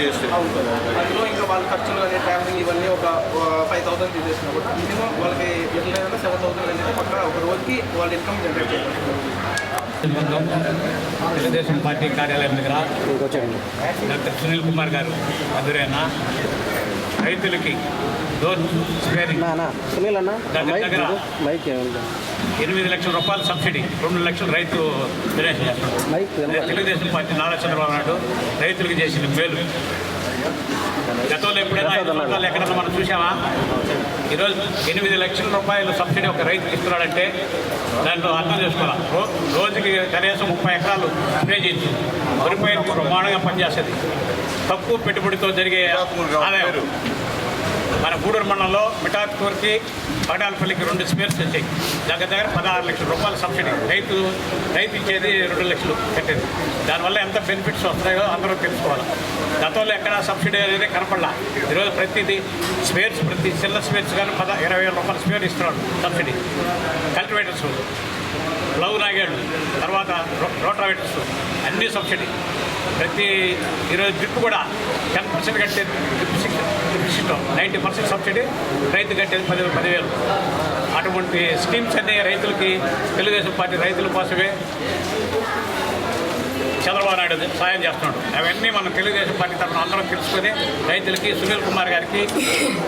చేస్తే అవుతుంది అందులో ఇంకా వాళ్ళ ఖర్చులు కానీ ట్రావెలింగ్ ఇవన్నీ ఒక ఫైవ్ థౌసండ్ తీసేసినా కూడా మినిమం వాళ్ళకి ఎట్లయినా సెవెన్ థౌసండ్ అనేది పక్క ఒక రోజుకి వాళ్ళ ఇన్కమ్ జనరేట్ తెలుగుదేశం పార్టీ కార్యాలయం దగ్గర డాక్టర్ సునీల్ కుమార్ గారు మధురైన రైతులకి డోర్ స్పేరింగ్. సునీల్ అన్న దగ్గర ఎనిమిది లక్షల రూపాయల సబ్సిడీ రెండు లక్షలు రైతు డొనేషన్ చేస్తున్నాడు తెలుగుదేశం పార్టీ నారా చంద్రబాబు నాయుడు రైతులకు చేసిన మేలు. గతంలో ఎప్పుడైనా ఐదు సంవత్సరాలు ఎక్కడన్నా మనం చూసామా ఈరోజు ఎనిమిది లక్షల రూపాయలు సబ్సిడీ ఒక రైతుకి ఇస్తున్నాడంటే దాంట్లో అర్థం చేసుకోవాలి? రో- రోజుకి కనీసం ముప్పై ఎకరాలు స్ప్రే చేయొచ్చు వరి పైరు బ్రహ్మాండంగా పనిచేస్తుంది. తక్కువ పెట్టుబడితో జరిగే ఆదాయం. మన గూడూరు మండలంలో మిఠాపూర్కి పగడాలపల్లికి రెండు స్పేర్స్ వచ్చాయి. దగ్గర దగ్గర పదహారు లక్షల రూపాయలు సబ్సిడీ. రైతు రైతు ఇచ్చేది రెండు లక్షలు కట్టేది. దానివల్ల ఎంత బెనిఫిట్స్ వస్తాయో అందరూ తెలుసుకోవాలి. గతంలో ఎక్కడ సబ్సిడీ అనేది కనపడలా. ఈరోజు ప్రతిదీ స్పేర్స్ ప్రతి చిన్న స్పేర్స్ కానీ పద ఇరవై వేల రూపాయల స్పేర్ ఇస్తున్నాడు సబ్సిడీ. కల్టివేటర్స్ లవ్ నాగేళ్ళు తర్వాత రో- రోటావేటర్స్ అన్నీ సబ్సిడీ. ప్రతి ఈరోజు డ్రిప్ కూడా టెన్ పర్సెంట్ కట్టే drip system ninety percent subsidy రైతు కట్టేది పది పదివేలు. అటువంటి స్కీమ్స్ అన్ని రైతులకి తెలుగుదేశం పార్టీ రైతుల కోసమే చంద్రబాబు నాయుడు సాయం చేస్తున్నాడు. అవన్నీ మనం తెలుగుదేశం పార్టీ తరఫున అందరం తెలుసుకొని రైతులకి సునీల్ కుమార్ గారికి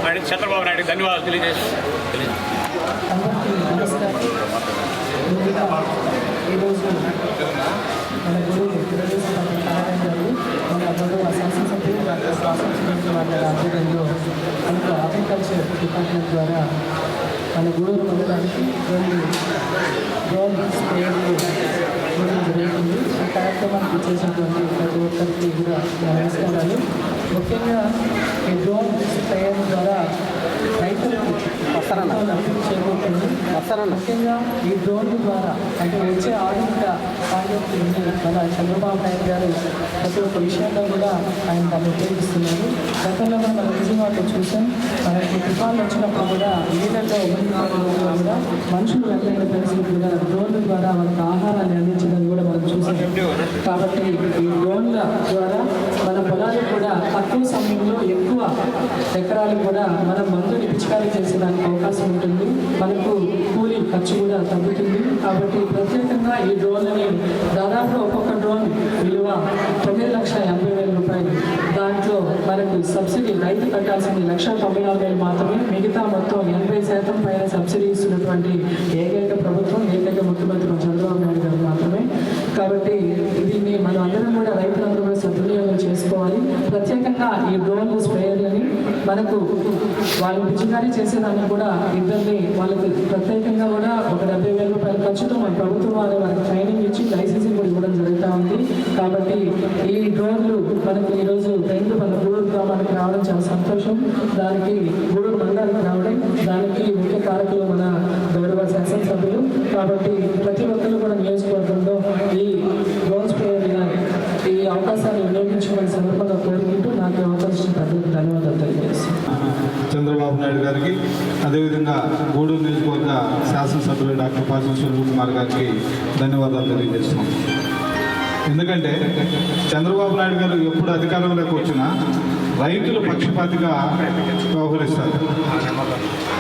మరియు చంద్రబాబు నాయుడు ధన్యవాదాలు తెలియజేసి తెలియజేస్తాం శాసనసభ్యులు వాళ్ళ ఆధ్వర్యంలో మనకు అగ్రికల్చర్ డిపార్ట్మెంట్ ద్వారా మన గూడూరు మండలానికి రెండు డ్రోన్ స్ప్రేయర్లు ఇవ్వడం జరుగుతుంది ఈ కార్యక్రమానికి చేసినటువంటి ప్రతి ఒక్కరికి కూడా నమస్కారాలు. ముఖ్యంగా డ్రోన్ తయారు ద్వారా రైతులకు వస్తారన్న. ముఖ్యంగా ఈ డ్రోన్ ద్వారా అంటే వచ్చే ఆధునిక సాంకేతిక మన చంద్రబాబు నాయుడు గారు ప్రతి ఒక్క విషయంలో కూడా ఆయన దాన్ని ఉపయోగిస్తున్నారు గతంలో మనం మన విజయవాడలో చూసాం మనకి తుఫాన్లు వచ్చినప్పుడు కూడా నీళ్ళల్లో కూడా మనుషులు వెళ్ళిన పరిస్థితులు కూడా డ్రోన్ల ద్వారా మనకు ఆహారాన్ని అందించడం కూడా మనం చూసాం కాబట్టి ఈ డ్రోన్ల ద్వారా మన పొలాలు కూడా తక్కువ సమయంలో ఎక్కువ ఎకరాలు కూడా మనం మందుని పిచికారీ చేసేదానికి అవకాశం ఉంటుంది. మనకు కూలీ ఖర్చు కూడా తగ్గుతుంది. కాబట్టి ప్రత్యేకంగా ఈ డ్రోన్లని దాదాపు ఒక్కొక్క డ్రోన్ విలువ తొమ్మిది లక్షల ఎనభై వేల రూపాయలు. దాంట్లో మనకు సబ్సిడీ రైతు కట్టాల్సింది లక్ష తొంభై నాలుగు వేలు మాత్రమే. మిగతా మొత్తం ఎనభై శాతం పైన సబ్సిడీ ఇస్తున్నటువంటి ఏకైక ప్రభుత్వం ఏకైక ముఖ్యమంత్రి చంద్రబాబు నాయుడు గారు మాత్రమే. కాబట్టి దీన్ని మనం అందరం కూడా రైతులందరూ ప్రత్యేకంగా ఈ డ్రోన్ స్ప్రేయర్లని మనకు వాళ్ళు పిచికారీ చేసేదానికి కూడా ఇద్దరిని వాళ్ళకి ప్రత్యేకంగా కూడా ఒక డెబ్బై వేల రూపాయల ఖర్చుతో మన ప్రభుత్వం వారు వారికి ట్రైనింగ్ ఇచ్చి లైసెన్సింగ్ కూడా ఇవ్వడం జరుగుతూ ఉంది. కాబట్టి ఈ డ్రోన్లు మనకు ఈరోజు రైతులు మన గూడూరు గ్రామానికి రావడం చాలా సంతోషం. దానికి గూడూరు మండలానికి రావడం దానికి ముఖ్య కారకులు మన గౌరవ శాసనసభ్యులు. కాబట్టి ప్రతి ఒక్కరు కూడా నియోజకవర్గంలో ఈ డ్రోన్ స్ప్రేయర్ ఈ అవకాశాన్ని వినియోగించుకునే సందర్భంగా కోరుకుంటూ నాకు ధన్యవాదాలు తెలియజేస్తాను చంద్రబాబు నాయుడు గారికి అదేవిధంగా గూడూరు నియోజకవర్గ శాసనసభ్యులు డాక్టర్ పాసం కుమార్ గారికి ధన్యవాదాలు తెలియజేస్తున్నాం. ఎందుకంటే చంద్రబాబు నాయుడు గారు ఎప్పుడు అధికారంలోకి వచ్చినా రైతులు పక్షపాతిగా వ్యవహరిస్తారు.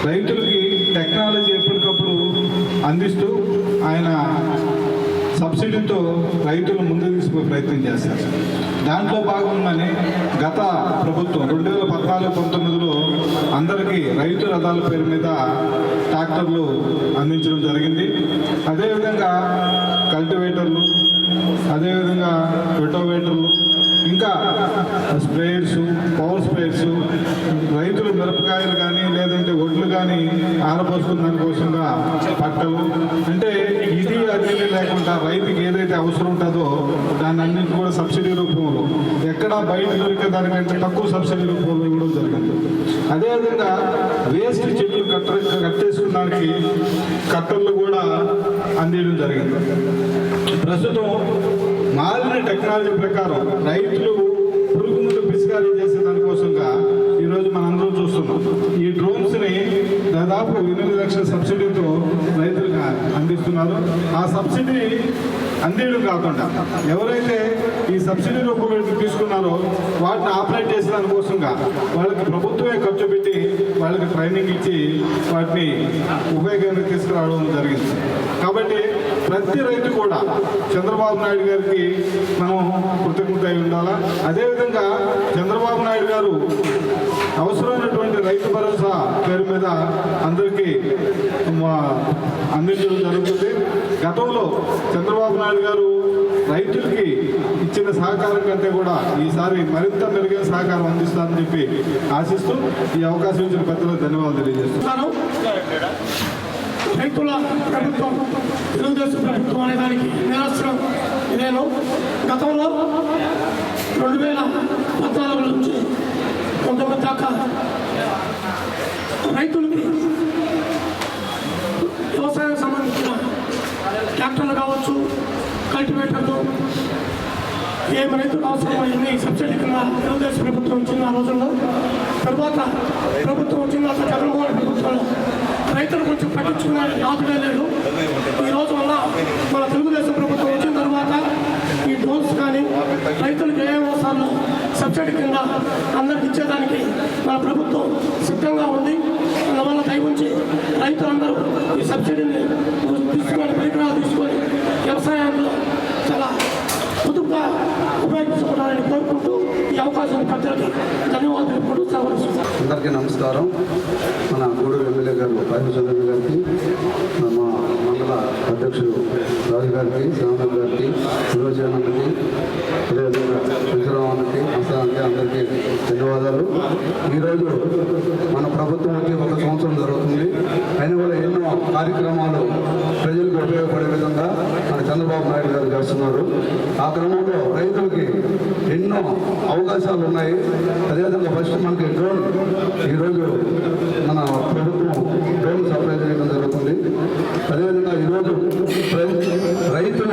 రైతులకి టెక్నాలజీ ఎప్పటికప్పుడు అందిస్తూ ఆయన సబ్సిడీతో రైతులు ముందుకు తీసుకునే ప్రయత్నం చేశారు దాంట్లో భాగంగానే గత ప్రభుత్వం రెండు వేల పద్నాలుగు పంతొమ్మిదిలో అందరికీ రైతు రథాల పేరు మీద ట్రాక్టర్లు అందించడం జరిగింది. అదేవిధంగా కల్టివేటర్లు అదేవిధంగా వెటోవేటర్లు ఇంకా స్ప్రేయర్స్ పవర్ స్ప్రేయర్స్ రైతులు మిరపకాయలు కానీ లేదంటే ఒడ్లు కానీ ఆరపోసుకున్న దానికోసంగా పట్టలు. అంటే ఇది అది లేకుండా రైతుకి ఏదైతే అవసరం ఉంటుందో దాన్ని అన్నింటి కూడా సబ్సిడీ రూపంలో. ఎక్కడ బయట దొరికే దానికంటే తక్కువ సబ్సిడీ రూపంలో ఇవ్వడం జరిగింది అదేవిధంగా వేస్ట్ చెట్లు కట్ట కట్టేసుకున్నానికి కట్టర్లు కూడా అందించడం జరిగింది. ప్రస్తుతం మారిన టెక్నాలజీ ప్రకారం రైతులు పురుగు ముందు పిసికారీ చేసే దానికోసంగా ఈరోజు మనందరం చూస్తున్నాం. ఈ డ్రోన్స్ని దాదాపు ఎనిమిది లక్షల సబ్సిడీతో రైతులకు అందిస్తున్నారు. ఆ సబ్సిడీ అన్నిళ్ళు కాకుండా ఎవరైతే ఈ సబ్సిడీ రూపంలో తీసుకున్నారో వాటిని ఆపరేట్ చేసే దానికోసంగా వాళ్ళకి ప్రభుత్వమే ఖర్చు పెట్టి వాళ్ళకి ట్రైనింగ్ ఇచ్చి వాటిని ఉపయోగానికి తీసుకురావడం జరిగింది. కాబట్టి ప్రతి రైతు కూడా చంద్రబాబు నాయుడు గారికి మనం కృతజ్ఞత అయి ఉండాలా? అదేవిధంగా చంద్రబాబు నాయుడు గారు అవసరమైనటువంటి రైతు భరోసా పేరు మీద అందరికీ మా అందించడం జరుగుతుంది. గతంలో చంద్రబాబు నాయుడు గారు రైతులకి ఇచ్చిన సహకారం కంటే కూడా ఈసారి మరింత మెరుగైన సహకారం అందిస్తానని చెప్పి ఆశిస్తూ ఈ అవకాశం ఇచ్చిన పెద్దలకు ధన్యవాదాలు తెలియజేస్తున్నాను. రైతుల ప్రభుత్వం తెలుగుదేశం ప్రభుత్వం అనే దానికి నిరాశ్రం నేను గతంలో రెండు వేల పద్నాలుగు నుంచి పంతొమ్మిది దాకా రైతులకి వ్యవసాయం సంబంధించిన ట్రాక్టర్లు కావచ్చు కల్టివేటర్లు ఏం రైతులు అవసరమైంది సబ్సిడీ కింద తెలుగుదేశం ప్రభుత్వం ఇచ్చిన ఆ రోజుల్లో. తర్వాత ప్రభుత్వం వచ్చిన తర్వాత జగన్మోహన్ ప్రభుత్వంలో రైతుల గురించి పట్టించుకునే నాదులే లేదు ఈ రోజు వల్ల మన తెలుగుదేశం ప్రభుత్వం వచ్చిన తర్వాత ఈ డోన్స్ కానీ రైతులకు ఏ అవసరాలు సబ్సిడీ కింద అందరికి ఇచ్చేదానికి మన ప్రభుత్వం సిద్ధంగా ఉంది. అందువల్ల దయ ఉంచి రైతులందరూ ఈ సబ్సిడీని తీసుకొని పరికరాలు తీసుకొని వ్యవసాయంలో చాలా పొదుపుగా ఉపయోగించుకోవాలని కోరుకుంటూ ఈ అవకాశం పెద్దలకి ధన్యవాదాలు ఇప్పుడు అందరికీ నమస్కారం. మన గూడూరు ఎమ్మెల్యే గారు పార్వచంద్ర గారికి మా మండల అధ్యక్షుడు రాజు గారికి శ్రావణ గారికి సురోజానందకి అందరికీ ధన్యవాదాలు. ఈరోజు మన ప్రభుత్వానికి ఒక సంవత్సరం జరుగుతుంది. అయిన కూడా ఎన్నో కార్యక్రమాలు ప్రజలకు ఉపయోగపడే విధంగా మన చంద్రబాబు నాయుడు గారు చేస్తున్నారు. ఆ క్రమంలో రైతులకి ఎన్నో అవకాశాలు ఉన్నాయి. అదేవిధంగా ఫస్ట్ మనకి డ్రోన్. ఈరోజు మన ప్రభుత్వం డ్రోన్ సప్లై చేయడం జరుగుతుంది. అదేవిధంగా ఈరోజు రై- రైతులు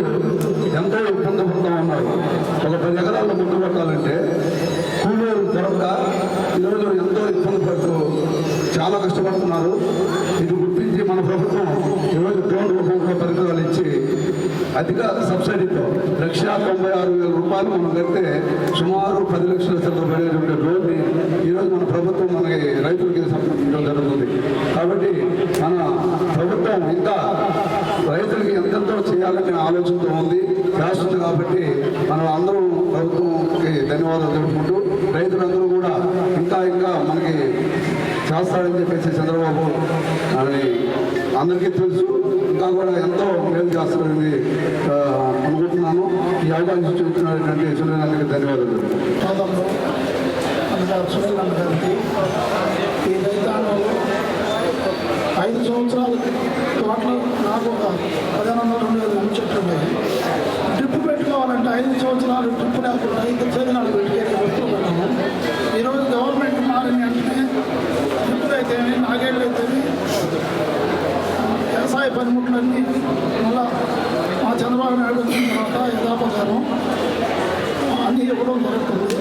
ఎంతో ఇబ్బంది పడుతూ ఉన్నారు. ఒక పది ఎకరాల ముందు పెట్టాలంటే కూలీలు దొరక్క ఈరోజు ఎంతో ఇబ్బంది పడుతూ చాలా కష్టపడుతున్నారు ఇది గుర్తించి మన ప్రభుత్వం ఈరోజు డ్రోన్ రూపంలో పరికరాలు ఇచ్చి అధిక సబ్సిడీతో లక్ష తొంభై ఆరు వేల రూపాయలు మనం కడితే సుమారు పది లక్షల చిల్లర పడేటువంటి డ్రోన్ని ఈరోజు మన ప్రభుత్వం మనకి రైతులకి సంబంధించడం జరుగుతుంది. కాబట్టి మన ప్రభుత్వం ఇంకా రైతులకి ఎంతెంతో చేయాలనే ఆలోచనతో ఉంది. రాష్ట్రం కాబట్టి మనం అందరం ప్రభుత్వంకి ధన్యవాదాలు తెలుపుకుంటూ రైతులందరూ కూడా ఇంకా ఇంకా మనకి చేస్తాడని చెప్పేసి చంద్రబాబు అని అందరికీ తెలుసు. ఇంకా కూడా ఎంతో మేలు చేస్తాడని అనుకుంటున్నాను. ఈ అవకాశం చూస్తున్నటువంటి సూర్యనాథ్కి ధన్యవాదాలు. పాదంలో గారికి ఈ రైతాంగంలో ఐదు సంవత్సరాలు తోటలో నాకు ఒక పదిహేను వందల రెండు వేల చెట్లు ఉన్నాయి. డ్రిప్ పెట్టుకోవాలంటే ఐదు సంవత్సరాలు డ్రిప్ లేకుండా ఐదు చేతనాలు పెట్టుకొని పెట్టుకున్నాము ఈరోజు గవర్నమెంట్ మారిన వెంటనే డ్రిప్ అయితే నాగేళ్ళు అయితే వ్యవసాయ పనిముట్లన్నీ మళ్ళా మా చంద్రబాబు నాయుడు వచ్చిన తర్వాత యథాపకారం అన్నీ ఇవ్వడం జరుగుతుంది.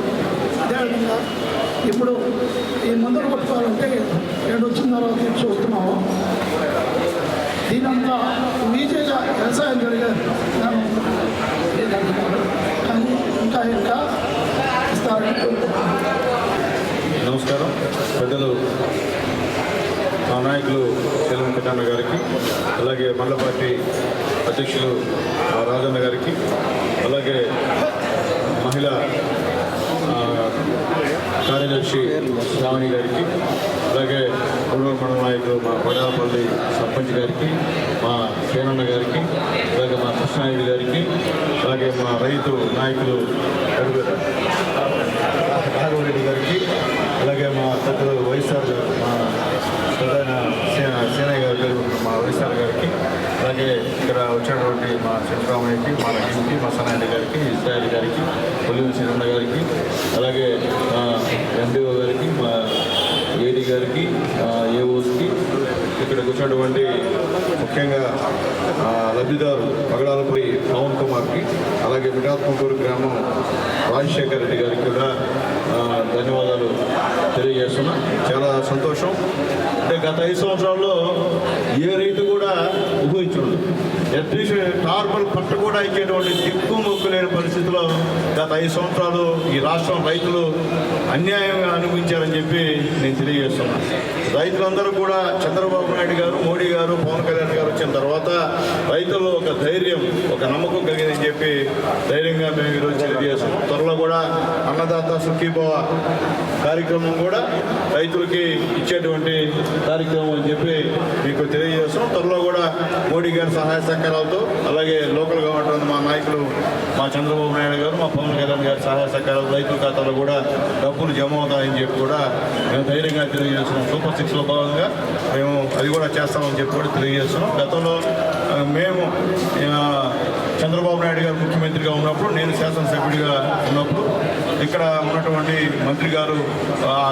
అదేవిధంగా ఇప్పుడు ఈ మందులు కొట్టుకోవాలంటే ఏడు వచ్చిన తర్వాత చూస్తున్నాము దీనంతా ఈజీగా వ్యవసాయం జరిగేది కానీ ఇంకా ఇంకా ఇస్తారు నమస్కారం. ప్రజలు మా నాయకులు సెలవు గారికి అలాగే మండల పార్టీ అధ్యక్షులు రాజన్న గారికి అలాగే మహిళా కార్యదర్శి శ్రావణి గారికి అలాగే కొల్లూరు మండల నాయకులు మా కొడాలపల్లి సర్పంచ్ గారికి మా చేనన్న గారికి అలాగే మా కృష్ణాయుడు గారికి అలాగే మా రైతు నాయకులు రాఘవరెడ్డి గారికి అలాగే మా పెద్దలు వైఎస్ఆర్ గారు మా ప్రధాన సే- సేనయ్య గారి పేరు మా వైఎస్ఆర్ గారికి అలాగే ఇక్కడ వచ్చినటువంటి మా శంకరామయ్యకి మా లక్ష్మికి మా సనాయుడు గారికి ఇస్రాయల్ గారికి కొల్లి శ్రీరన్న గారికి అలాగే ఎండిఓ గారికి మా ఏడి గారికి ఏఓస్కి ఇక్కడ వచ్చినటువంటి ముఖ్యంగా లబ్ధిదారు పగడాలపై పవన్ కుమార్కి అలాగే మిఠాత్మకూరు గ్రామం రాజశేఖర్ రెడ్డి గారికి కూడా ధన్యవాదాలు తెలియజేస్తున్నా. చాలా సంతోషం. గత ఐదు సంవత్సరాల్లో ఏ రైతు కూడా ఉపయోగించడం అట్లీస్ట్ టార్బల్ పట్ట కూడా ఇచ్చేటువంటి దిక్కు మొక్కు లేని పరిస్థితిలో గత ఐదు సంవత్సరాలు ఈ రాష్ట్రం రైతులు అన్యాయంగా అనుభవించారని చెప్పి నేను తెలియజేస్తున్నాను రైతులందరూ కూడా చంద్రబాబు నాయుడు గారు మోడీ గారు పవన్ కళ్యాణ్ గారు వచ్చిన తర్వాత రైతుల్లో ఒక ధైర్యం ఒక నమ్మకం కలిగిందని చెప్పి ధైర్యంగా మేము ఈరోజు తెలియజేస్తున్నాం. త్వరలో కూడా అన్నదాత సుఖీభవ కార్యక్రమం కూడా రైతులకి ఇచ్చేటువంటి కార్యక్రమం అని చెప్పి మీకు తెలియజేస్తున్నాం. త్వరలో కూడా మోడీ గారి సహాయ సహకారాలతో అలాగే లోకల్ గవర్నమెంట్ మా నాయకులు మా చంద్రబాబు నాయుడు గారు మా పవన్ కళ్యాణ్ గారి సహాయ సహకారాలు రైతుల ఖాతాలో కూడా డబ్బులు జమ అవుతాయని చెప్పి కూడా మేము ధైర్యంగా తెలియజేస్తున్నాం. సూపర్ సిక్స్లో భాగంగా మేము అది కూడా చేస్తామని చెప్పి కూడా తెలియజేస్తున్నాం. గతంలో మేము చంద్రబాబు నాయుడు గారు ముఖ్యమంత్రిగా ఉన్నప్పుడు నేను శాసనసభ్యుడిగా ఉన్నప్పుడు ఇక్కడ ఉన్నటువంటి మంత్రి గారు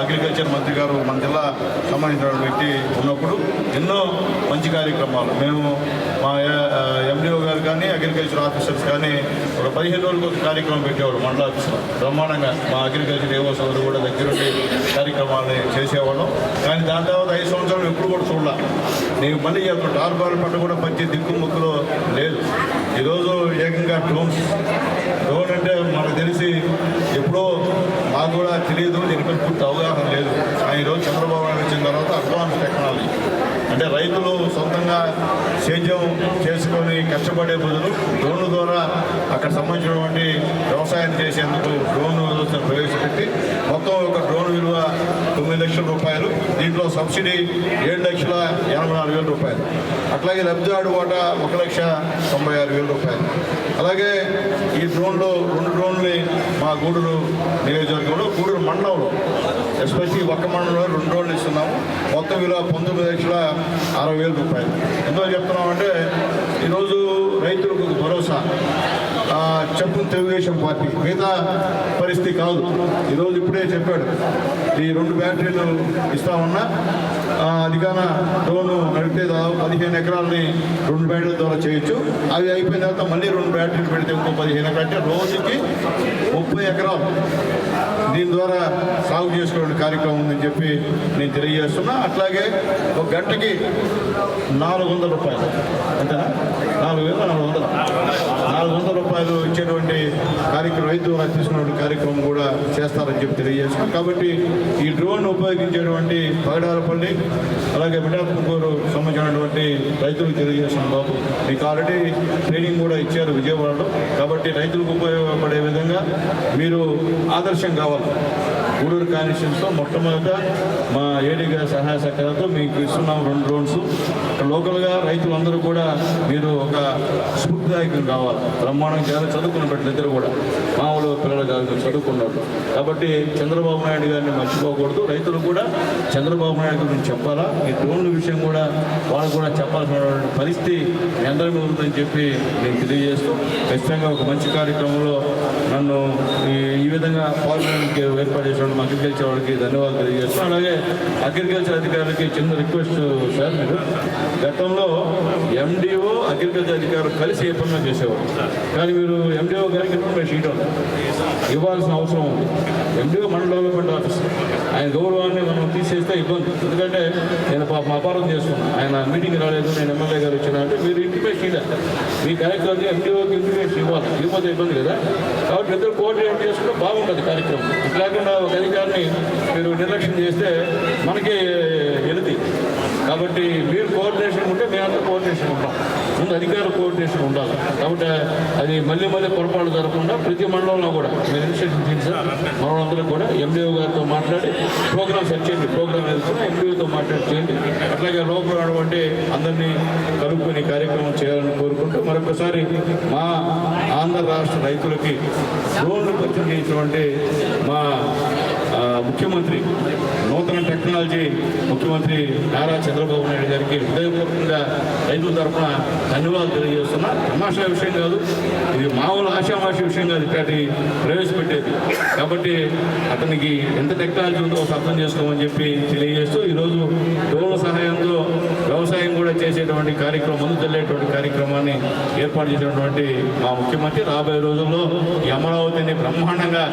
అగ్రికల్చర్ మంత్రి గారు మన జిల్లా సంబంధించిన వ్యక్తి ఉన్నప్పుడు ఎన్నో మంచి కార్యక్రమాలు. మేము మా ఎండిఓ గారు కానీ అగ్రికల్చర్ ఆఫీసర్స్ కానీ ఒక పదిహేను రోజులకు ఒక కార్యక్రమం పెట్టేవాడు మండల ఆఫీసులో. బ్రహ్మాండంగా మా అగ్రికల్చర్ ఏవో సోదరు కూడా దగ్గరుండి కార్యక్రమాలని చేసేవాళ్ళం. కానీ దాని తర్వాత ఐదు సంవత్సరాలు ఎప్పుడు కూడా చూడాల. నేను మళ్ళీ చెప్తాను టార్బాల్ పంట కూడా మంచి దిక్కు ముక్కులో లేదు. ఈరోజు ఏకంగా డ్రోన్స్. డ్రోన్ అంటే మనకు తెలిసి ఎప్పుడో మాకు కూడా తెలియదు దీనిపై పూర్తి అవగాహన లేదు. కానీ ఈరోజు చంద్రబాబు నాయుడు వచ్చిన తర్వాత అడ్వాన్స్ టెక్నాలజీ. అంటే రైతులు సొంతంగా సేద్యం చేసుకొని కష్టపడే బదులు డ్రోన్ల ద్వారా అక్కడ సంబంధించినటువంటి వ్యవసాయం చేసేందుకు డ్రోన్ ప్రవేశపెట్టి మొత్తం ఒక డ్రోన్ విలువ తొమ్మిది లక్షల రూపాయలు దీంట్లో సబ్సిడీ ఏడు లక్షల ఎనభై నాలుగు వేల రూపాయలు. అట్లాగే లబ్ధిదారుడు వాట ఒక లక్ష తొంభై ఆరు వేల రూపాయలు. అలాగే ఈ డ్రోన్లో రెండు డ్రోన్లు మా గూడూరు నియోజకవర్గంలో గూడూరు మండలంలో ఎస్పెషల్లీ ఒక్క మండలంలో రెండు రోజులు ఇస్తున్నాము. మొత్తం విలువ పంతొమ్మిది లక్షల అరవై వేల రూపాయలు. ఎందుకు చెప్తున్నామంటే ఈరోజు రైతులకు భరోసా. చెప్పు తెలుగుదేశం పార్టీ. మిగతా పరిస్థితి కాదు. ఈరోజు ఇప్పుడే చెప్పాడు. ఈ రెండు బ్యాటరీలు ఇస్తామన్నా అధికన అది నడిపితే దాదాపు పదిహేను ఎకరాలని రెండు బ్యాటరీల ద్వారా చేయొచ్చు. అవి అయిపోయిన తర్వాత మళ్ళీ రెండు బ్యాటరీలు పెడితే ఇంకో పదిహేను ఎకరాలు. అంటే రోజుకి ముప్పై ఎకరాలు. దీని ద్వారా సాగు చేసుకునే కార్యక్రమం ఉందని చెప్పి నేను తెలియజేస్తున్నా. అట్లాగే ఒక గంటకి నాలుగు వందల రూపాయలు. అంతేనా? నాలుగు వేల నాలుగు వందలు. నాలుగు వందల రూపాయలు ఇచ్చేటువంటి కార్యక్రమం రైతు తీసుకున్నటువంటి కార్యక్రమం కూడా చేస్తారని చెప్పి తెలియజేస్తున్నాం. కాబట్టి ఈ డ్రోన్ ఉపయోగించేటువంటి పగడాలపల్లి అలాగే మిఠాపూరు సంబంధించినటువంటి రైతులకు తెలియజేస్తున్నాం బాబు. మీకు ఆల్రెడీ ట్రైనింగ్ కూడా ఇచ్చారు విజయవాడలో. కాబట్టి రైతులకు ఉపయోగపడే విధంగా మీరు ఆదర్శం కావాలి. గూడూరు కాన్స్టిట్యూన్స్లో మొట్టమొదట మా ఏడీ గారి సహాయ సహకారంతో మీకు ఇస్తున్నాం రెండు డ్రోన్స్ లోకల్గా రైతులందరూ కూడా మీరు ఒక స్ఫూర్తిదాయకం కావాలి. బ్రహ్మాండం చాలా చదువుకున్న బిడ్డలు కూడా. మామూలు పిల్లలు కాదు చదువుకున్నారు కాబట్టి చంద్రబాబు నాయుడు గారిని మర్చిపోకూడదు. రైతులు కూడా చంద్రబాబు నాయుడు గురించి చెప్పాలా? ఈ డ్రోన్ల విషయం కూడా వాళ్ళు కూడా చెప్పాల్సిన పరిస్థితి మీ అందరి మీద ఉందని చెప్పి నేను తెలియజేస్తూ ఖచ్చితంగా ఒక మంచి కార్యక్రమంలో నన్ను ఈ ఈ విధంగా పాల్గొనడానికి ఏర్పాటు చేసిన మా అగ్రికల్చర్ వాళ్ళకి ధన్యవాదాలు తెలియజేస్తున్నాను అలాగే అగ్రికల్చర్ అధికారికి చిన్న రిక్వెస్ట్ సార్ మీరు. గతంలో ఎండిఓ అగ్రికల్చర్ అధికారులు కలిసి ఏ పనులు చేసేవారు? కానీ మీరు ఎండిఓ గారికి ఇన్ఫర్మేషన్ ఇవ్వడం ఇవ్వాల్సిన అవసరం ఉంది. ఎండిఓ మన డెవలప్మెంట్ ఆఫీసర్ ఆయన గౌరవాన్ని మనం తీసేస్తే ఇబ్బంది. ఎందుకంటే నేను పాపం అపారం చేసుకున్నాను ఆయన మీటింగ్ రాలేదు నేను ఎమ్మెల్యే గారు వచ్చినా అంటే మీరు ఇంటిమేషన్ ఇవ్వాలి. మీ కార్యక్రమం ఎండిఓకి ఇంటిమేషన్ ఇవ్వాలి. ఇవ్వకపోతే ఇబ్బంది కదా కాబట్టి ఇద్దరు కోఆర్డినేట్ చేసుకుంటే బాగుంటుంది కార్యక్రమం. ఇట్లా లేకుండా ఒక అధికారిని మీరు నిర్లక్ష్యం చేస్తే మనకి వెళుతుంది కాబట్టి మీరు కోఆర్డినేషన్ ఉంటే మేమంతా కోఆర్డినేషన్ ఉంటాం ముందు అధికార కోఆర్డినేషన్ ఉండాలి. కాబట్టి అది మళ్ళీ మళ్ళీ పొరపాటు జరగకుండా ప్రతి మండలంలో కూడా మీరు ఇన్స్ట్రక్షన్ చేయండి మనందరూ కూడా ఎండిఓ గారితో మాట్లాడి ప్రోగ్రామ్ సెట్ చేయండి. ప్రోగ్రామ్ వెళ్తున్నా ఎండిఓతో మాట్లాడి చేయండి. అట్లాగే లోపల ఉన్నటువంటి అందరినీ కలుపుకొని కార్యక్రమం చేయాలని కోరుకుంటూ మరొకసారి మా ఆంధ్ర రాష్ట్ర రైతులకి లోన్లు పరిచయం చేసినటువంటి మా ముఖ్యమంత్రి నూతన టెక్నాలజీ ముఖ్యమంత్రి నారా చంద్రబాబు నాయుడు గారికి హృదయపూర్వకంగా రైతుల తరఫున ధన్యవాదాలు తెలియజేస్తున్నా. తమాషా విషయం కాదు ఇది మామూలు ఆశామాష విషయం కాదు ఇట్లాంటి ప్రవేశపెట్టేది. కాబట్టి అతనికి ఎంత టెక్నాలజీ ఉందో అర్థం చేసుకోమని చెప్పి తెలియజేస్తూ ఈరోజు డ్రోన్ల సహాయంతో వ్యవసాయం కూడా చేసేటువంటి కార్యక్రమం ముందు తెల్లేటువంటి కార్యక్రమాన్ని ఏర్పాటు చేసినటువంటి మా ముఖ్యమంత్రి రాబోయే రోజుల్లో ఈ అమరావతిని బ్రహ్మాండంగా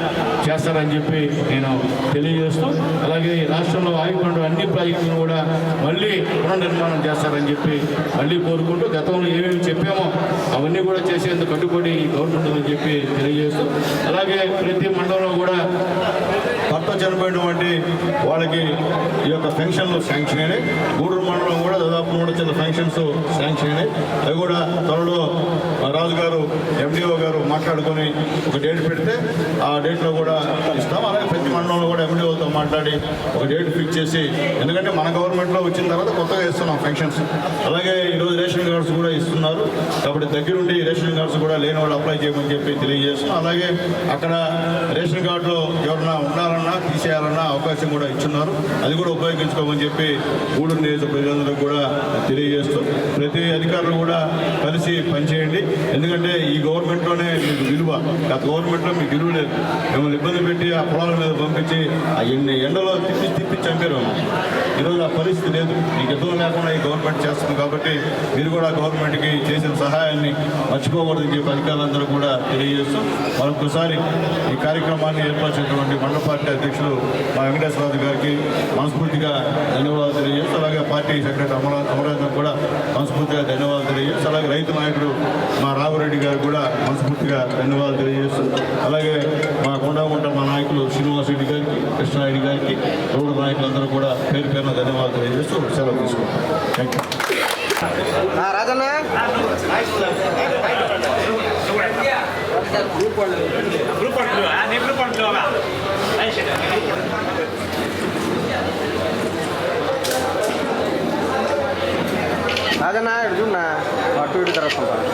చేస్తారని చెప్పి నేను తెలియజేస్తూ అలాగే ఈ రాష్ట్రంలో ఆగిపోయిన అన్ని ప్రాజెక్టులను కూడా మళ్ళీ పునర్నిర్మాణం చేస్తారని చెప్పి మళ్ళీ కోరుకుంటూ గతంలో ఏమేమి చెప్పామో అవన్నీ కూడా చేసేందుకు కట్టుబడి గవర్నమెంట్ ఉందని చెప్పి తెలియజేస్తూ అలాగే ప్రతి మండలంలో కూడా భర్త చనిపోయినటువంటి వాళ్ళకి ఈ యొక్క పెన్షన్లు శాంక్షన్ అయినాయి. గూడూరు మండలం కూడా దాదాపు మూడు చిన్న పెన్షన్స్ శాంక్షన్ అయినాయి. అవి కూడా త్వరలో రాజు గారు ఎండిఓ గారు మాట్లాడుకొని ఒక డేట్ పెడితే ఆ డేట్లో కూడా ఇస్తాం. అలాగే ప్రతి మండలంలో కూడా ఎండిఓతో మాట్లాడి ఒక డేట్ ఫిక్స్ చేసి ఎందుకంటే మన గవర్నమెంట్లో వచ్చిన తర్వాత కొత్తగా ఇస్తున్నాం పెన్షన్స్ అలాగే ఈరోజు రేషన్ కార్డ్స్ కూడా ఇస్తున్నారు. కాబట్టి దగ్గరుండి రేషన్ కార్డ్స్ కూడా లేని వాళ్ళు అప్లై చేయమని చెప్పి తెలియజేస్తున్నాం. అలాగే అక్కడ రేషన్ కార్డులో ఎవరన్నా ఉండాలన్నా తీసేయాలన్న అవకాశం కూడా ఇచ్చున్నారు. అది కూడా ఉపయోగించుకోమని చెప్పి గూడూరు నియోజక ప్రజలందరికీ కూడా తెలియజేస్తూ ప్రతి అధికారులు కూడా కలిసి పనిచేయండి. ఎందుకంటే ఈ గవర్నమెంట్లోనే మీకు విలువ. గత గవర్నమెంట్లో మీకు విలువ లేదు. మిమ్మల్ని ఇబ్బంది పెట్టి ఆ పొలాల మీద పంపించి ఆ ఎన్ని ఎండలో తిప్పి తిప్పి చంపారు ఈరోజు ఆ పరిస్థితి లేదు. మీకు ఇబ్బంది లేకుండా ఈ గవర్నమెంట్ చేస్తుంది కాబట్టి మీరు కూడా గవర్నమెంట్కి చేసిన సహాయాన్ని మర్చిపోకూడదని చెప్పి అధికారులందరూ కూడా తెలియజేస్తూ మరొకసారి ఈ కార్యక్రమాన్ని ఏర్పరిచినటువంటి మండల పార్టీ అధ్యక్షులు మా వెంకటేశ్వరరాజు గారికి మనస్ఫూర్తిగా ధన్యవాదాలు తెలియజేస్తూ అలాగే పార్టీ సెక్రటరీ అమరా అమరాజన్ కూడా మనస్ఫూర్తిగా ధన్యవాదాలు తెలియజేస్తూ అలాగే రైతు నాయకుడు మా రాఘవరెడ్డి గారు కూడా మనస్ఫూర్తిగా ధన్యవాదాలు తెలియజేస్తూ అలాగే మా కొండగుంట మా నాయకులు శ్రీనివాస్ రెడ్డి గారికి కృష్ణారెడ్డి గారికి రోడ్డు నాయకులందరూ కూడా పేరు పేరున ధన్యవాదాలు తెలియజేస్తూ సెలవు తీసుకుంటాం thank you Rajanna. Group group రాజనా ఇటు చూడనా అటు ఇటు తిరుగుతుంటారు